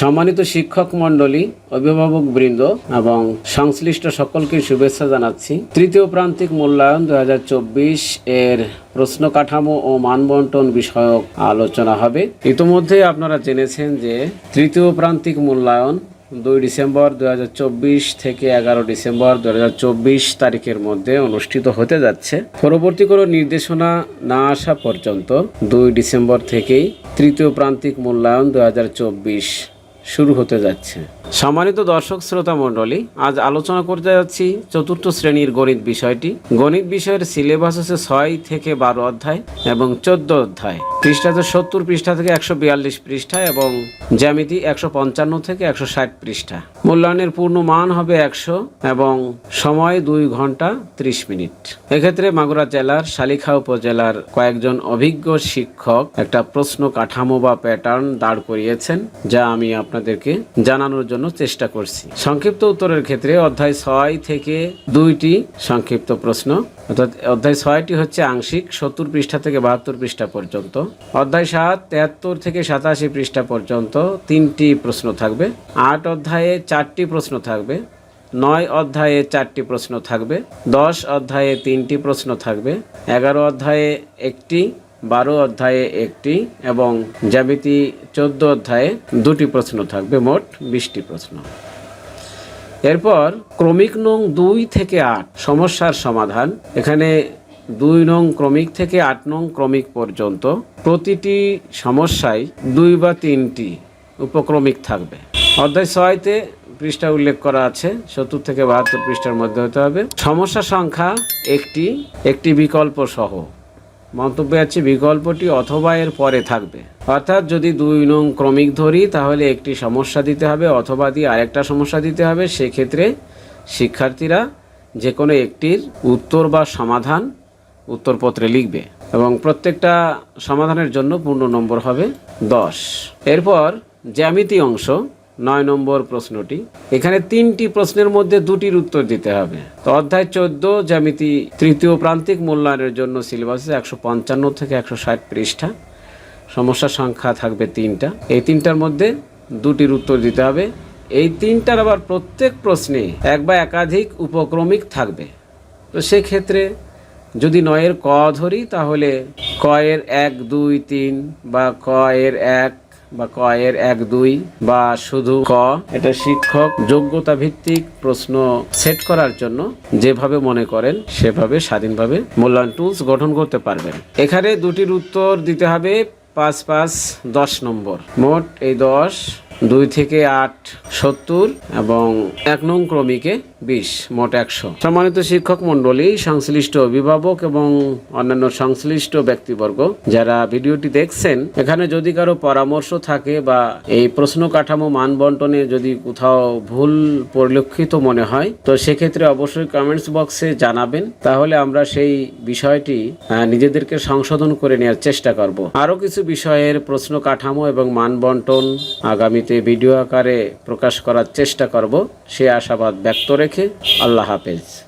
সম্মানিত শিক্ষক মণ্ডলী, অভিভাবক বৃন্দ এবং সংশ্লিষ্ট সকলকে শুভেচ্ছা জানাচ্ছি। তৃতীয় প্রান্তিক মূল্যায়ন দুই হাজার চব্বিশ এর প্রশ্ন কাঠামো ও মানবন্টন বিষয়ক আলোচনা হবে। ইতিমধ্যে আপনারা জেনেছেন যে তৃতীয় প্রান্তিক মূল্যায়ন দুই ডিসেম্বর দুই হাজার চব্বিশ থেকে এগারো ডিসেম্বর দুই হাজার চব্বিশ তারিখের মধ্যে অনুষ্ঠিত হতে যাচ্ছে। পরবর্তী কোনো নির্দেশনা না আসা পর্যন্ত দুই ডিসেম্বর থেকেই তৃতীয় প্রান্তিক মূল্যায়ন দুই হাজার চব্বিশ শুরু হতে যাচ্ছে। সম্মানিত দর্শক, শ্রোতা মণ্ডলী, আজ আলোচনা করতে যাচ্ছি চতুর্থ শ্রেণির গণিত বিষয়টি। গণিত বিষয়ের সিলেবাস আছে ছয় থেকে বারো অধ্যায় এবং চোদ্দ অধ্যায়। পৃষ্ঠাতে সত্তর, পৃষ্ঠা থেকে একশো বিয়াল্লিশ পৃষ্ঠা এবং জ্যামিতি একশো পঞ্চান্ন থেকে একশো ষাট পৃষ্ঠা। মূল্যায়নের পূর্ণ মান হবে একশো এবং সময় দুই ঘণ্টা ত্রিশ মিনিট। এক্ষেত্রে মাগুরা জেলার শালিখা উপজেলার কয়েকজন অভিজ্ঞ শিক্ষক একটা প্রশ্ন কাঠামো বা প্যাটার্ন দাঁড় করিয়েছেন, যা আমি আপনাদেরকে জানানোর জন্য চেষ্টা করছি। সংক্ষিপ্ত উত্তরের ক্ষেত্রে অধ্যায় ছয় থেকে দুইটি সংক্ষিপ্ত প্রশ্ন। অর্থাৎ অধ্যায় ছয়টি হচ্ছে আংশিক সত্তর পৃষ্ঠা থেকে বাহাত্তর পৃষ্ঠা পর্যন্ত। অধ্যায় সাত, তেহাত্তর থেকে সাতাশি পৃষ্ঠা পর্যন্ত তিনটি প্রশ্ন থাকবে। আট অধ্যায়ে চারটি প্রশ্ন থাকবে। নয় অধ্যায়ে চারটি প্রশ্ন থাকবে। দশ অধ্যায়ে তিনটি প্রশ্ন থাকবে। এগারো অধ্যায়ে একটি বারো অধ্যায়ে একটি এবং জ্যামিতি চোদ্দ অধ্যায়ে দুটি প্রশ্ন থাকবে, মোট বিশটি প্রশ্ন। এরপর, ক্রমিক নং দুই থেকে আট, সমস্যার সমাধান। এখানে দুই নং ক্রমিক থেকে আট নং ক্রমিক পর্যন্ত প্রতিটি সমস্যায় দুই বা তিনটি উপক্রমিক থাকবে। অধ্যায় ছয়তে পৃষ্ঠা উল্লেখ করা আছে, সত্তর থেকে বাহাত্তর পৃষ্ঠার মধ্যে হতে হবে। সমস্যা সংখ্যা একটি একটি বিকল্প সহ। মন্তব্যে আছে, বিকল্পটি অথবা এর পরে থাকবে। অর্থাৎ যদি দুই নং ক্রমিক ধরি, তাহলে একটি সমস্যা দিতে হবে অথবা দিয়ে আরেকটা সমস্যা দিতে হবে। সেক্ষেত্রে শিক্ষার্থীরা যে কোনো একটির উত্তর বা সমাধান উত্তরপত্রে লিখবে এবং প্রত্যেকটা সমাধানের জন্য পূর্ণ নম্বর হবে দশ। এরপর জ্যামিতি অংশ। নয় নম্বর প্রশ্নটি। এখানে তিনটি প্রশ্নের মধ্যে দুটির উত্তর দিতে হবে। তো অধ্যায় চোদ্দ, জ্যামিতি তৃতীয় প্রান্তিক মূল্যায়নের জন্য সিলেবাসে একশো পঞ্চান্ন থেকে একশো ষাট পৃষ্ঠা। সমস্যা সংখ্যা থাকবে তিনটা। এই তিনটার মধ্যে দুটির উত্তর দিতে হবে। এই তিনটার আবার প্রত্যেক প্রশ্নে এক বা একাধিক উপক্রমিক থাকবে। তো সেক্ষেত্রে যদি নয়ের ক ধরি, তাহলে ক এর এক, দুই, তিন বা ক এর এক বা ক এর এক, দুই, বা শুধু ক, এটা শিক্ষক যোগ্যতা ভিত্তিক প্রশ্ন সেট করার জন্য যেভাবে মনে করেন, সেভাবে স্বাধীনভাবে মূল্যায়ন টুলস গঠন করতে পারবেন। এখানে দুটির উত্তর দিতে হবে পাঁচ পাঁচ দশ নম্বর। মোট এই দশ, দুই থেকে আট, সত্তর এবং এক নং ক্রমিকে বিশ, মোট একশো। সম্মানিত শিক্ষক মণ্ডলী, সংশ্লিষ্ট অভিভাবক এবং অন্যান্য সংশ্লিষ্ট ব্যক্তিবর্গ যারা ভিডিওটি দেখছেন, এখানে যদি কারও পরামর্শ থাকে বা এই প্রশ্ন কাঠামো মান বন্টনে যদি কোথাও ভুল পরিলক্ষিত মনে হয়, তো সেক্ষেত্রে অবশ্যই কমেন্টস বক্সে জানাবেন। তাহলে আমরা সেই বিষয়টি নিজেদেরকে সংশোধন করে নেওয়ার চেষ্টা করব। আরও কিছু বিষয়ের প্রশ্ন কাঠামো এবং মান বন্টন আগামীতে ভিডিও আকারে প্রকাশ করার চেষ্টা করব। সে আশাবাদ ব্যক্ত রেখে আল্লাহ হাফেজ।